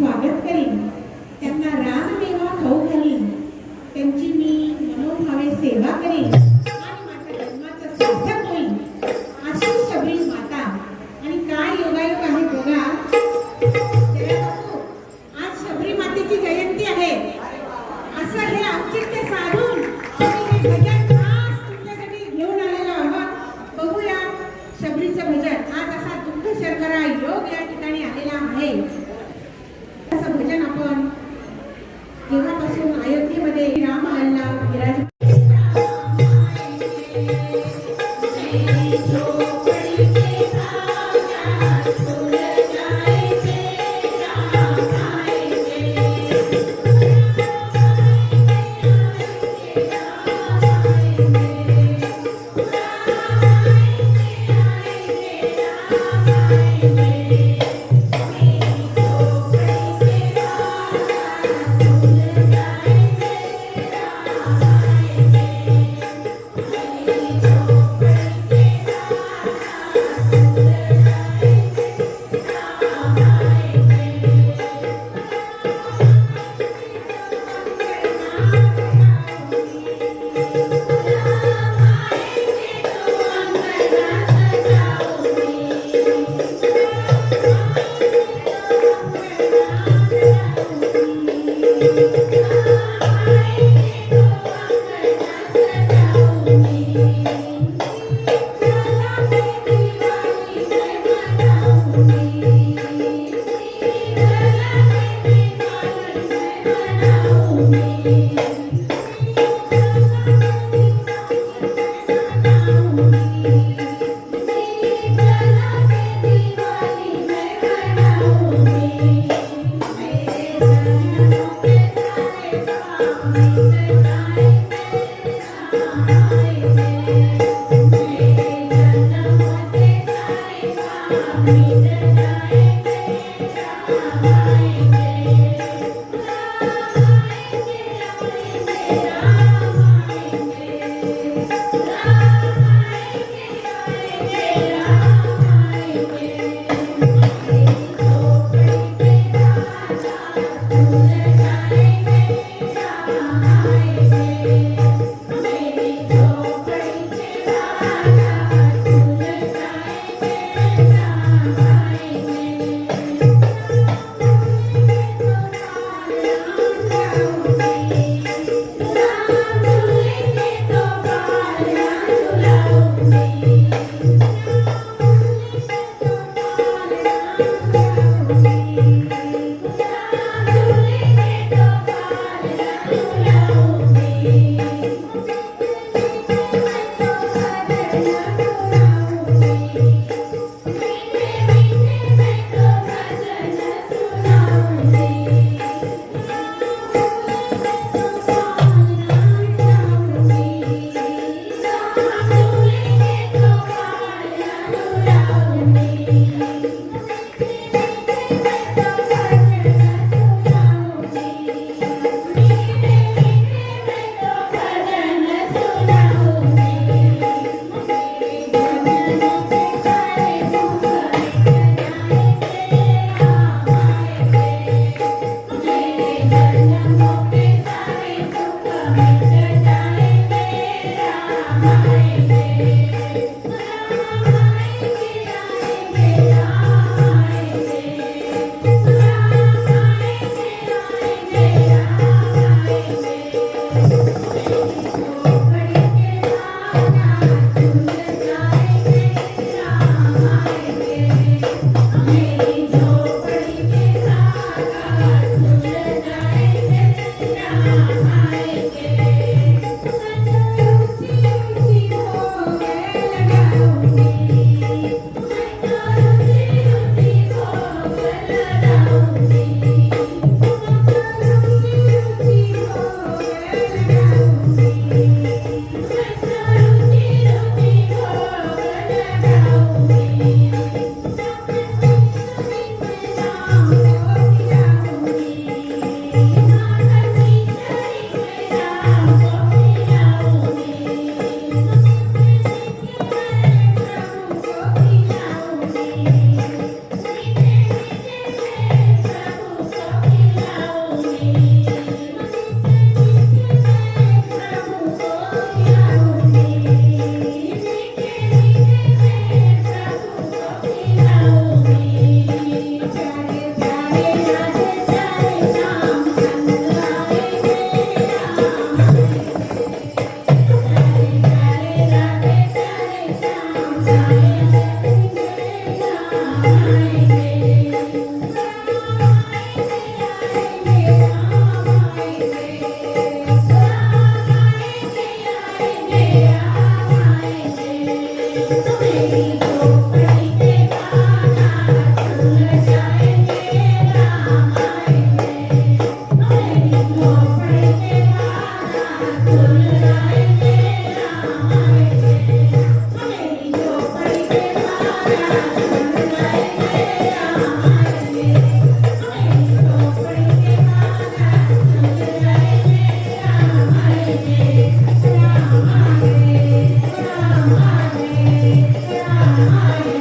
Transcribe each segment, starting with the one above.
स्वागत करीन. त्यांना रानमेवा खाऊ घालीन. त्यांची मी मनोभावे सेवा करीन.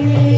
me.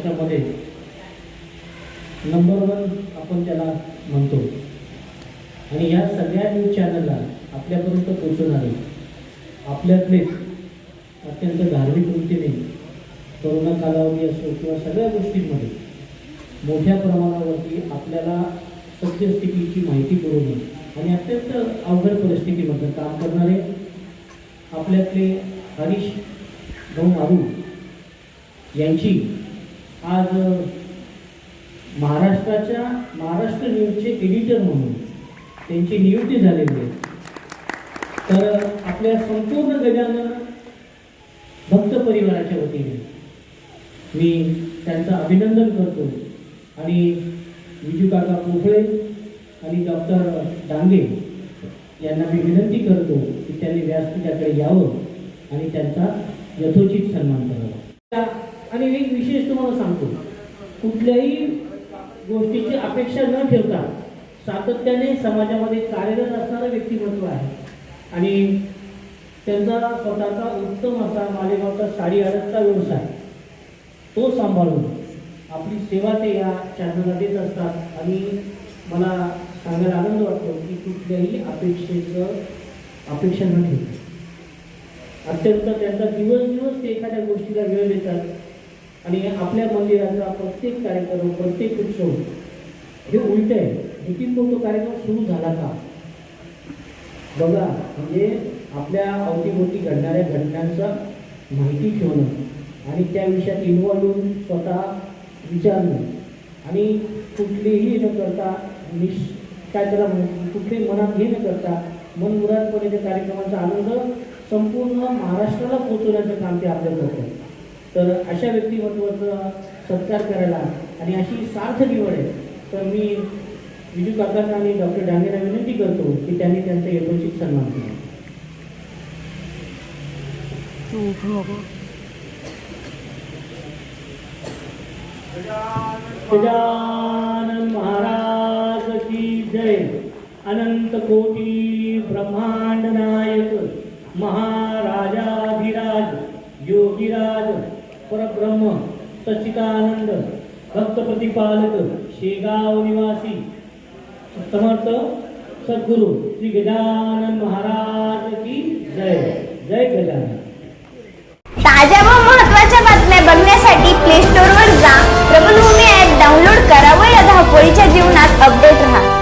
महाराष्ट्रामध्ये नंबर वन आपण त्याला म्हणतो. आणि या सगळ्या न्यूज चॅनलला आपल्यापर्यंत पोचवणारे आपल्यातलेच अत्यंत धार्मिक वृत्तीने करोना कालावधी असो किंवा सगळ्या गोष्टींमध्ये मोठ्या प्रमाणावरती आपल्याला सत्यस्थितीची माहिती पुरवणे आणि अत्यंत अवघड परिस्थितीमध्ये काम करणारे आपल्यातले हरीश भाऊ मारू यांची आज महाराष्ट्राच्या महाराष्ट्र न्यूजचे एडिटर म्हणून त्यांची नियुक्ती झालेली आहे. तर आपल्या संपूर्ण गजानन भक्त परिवाराच्या वतीने मी त्यांचं अभिनंदन करतो. आणि विजू काका पोफळे आणि डॉक्टर डांगे यांना मी विनंती करतो की त्यांनी व्यासपीठाकडे यावं आणि त्यांचा यथोचित सन्मान करावा. आणि एक विशेष तुम्हाला सांगतो कुठल्याही गोष्टीची अपेक्षा न ठेवता सातत्याने समाजामध्ये कार्यरत असणारं व्यक्तिमत्व आहे. आणि त्यांचा स्वतःचा उत्तम असा मालेगावचा साडी आडतचा व्यवसाय तो सांभाळून आपली सेवा ते या चॅनलला देत असतात. आणि मला सांगायला आनंद वाटतो की कुठल्याही अपेक्षेचं अपेक्षा न ठेवता. अत्यंत त्यांचा दिवस दिवस ते एखाद्या गोष्टीला वेळ देतात. आणि आपल्या मंदिराचा प्रत्येक कार्यक्रम प्रत्येक उत्सव हे उलट आहे इथून तो कार्यक्रम सुरू झाला का? बघा म्हणजे आपल्या अवतीभोवती घडणाऱ्या घटनांचा माहिती ठेवणं आणि त्या विषयात इन्व्हॉल्व होऊन स्वतः विचारणं आणि कुठलीही न करता निश काय त्याला म्हणू कुठलेही मनात हे न करता मनमुरादपणे त्या कार्यक्रमाचा आनंद संपूर्ण महाराष्ट्राला पोहोचवण्याचं काम ते आपल्याला करतात तर अशा व्यक्तिमत्वाचा सत्कार करायला आणि अशी सार्थ निवड आहे. तर मी विजू काकांना आणि डॉक्टर डांगेला विनंती करतो की त्यांनी त्यांचा यथोचित सन्मान केला गजानन महाराज की जय. अनंत कोटी ब्रह्मांड नायक महा सचिदानंद भक्त प्रतिपालक शेगाव निवासी. समर्थ सद्गुरु श्री गजानन महाराज की जय. जय गजानन. ताज्या व महत्त्वाच्या बातम्या बघण्यासाठी प्ले स्टोअरवर जा. प्रबलभूमी ॲप डाउनलोड करा व या धावपळीच्या जीवनात अपडेट राहा.